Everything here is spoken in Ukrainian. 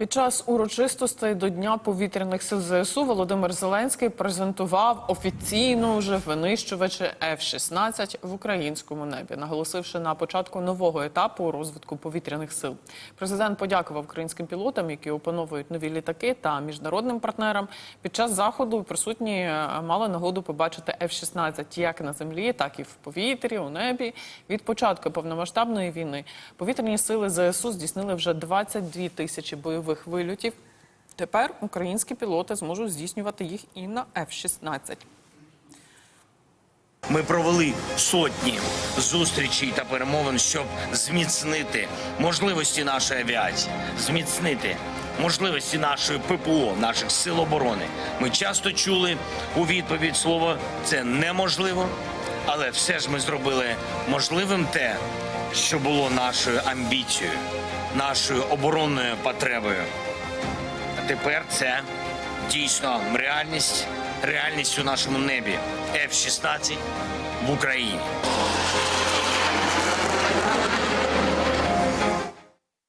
Під час урочистостей до Дня повітряних сил ЗСУ Володимир Зеленський презентував офіційно вже винищувачі F-16 в українському небі, наголосивши на початку нового етапу розвитку повітряних сил. Президент подякував українським пілотам, які опановують нові літаки, та міжнародним партнерам. Під час заходу присутні е, мали нагоду побачити F-16 як на землі, так і в повітрі, у небі. Від початку повномасштабної війни повітряні сили ЗСУ здійснили вже 22 тисячі бойових вильотів. Тепер українські пілоти зможуть здійснювати їх і на F-16. Ми провели сотні зустрічей та перемовин, щоб зміцнити можливості нашої авіації, зміцнити можливості нашої ППО, наших сил оборони. Ми часто чули у відповідь слово це неможливо, але все ж ми зробили можливим те, що було нашою амбіцією, нашою оборонною потребою. А тепер це дійсно реальність, реальність у нашому небі F-16 в Україні.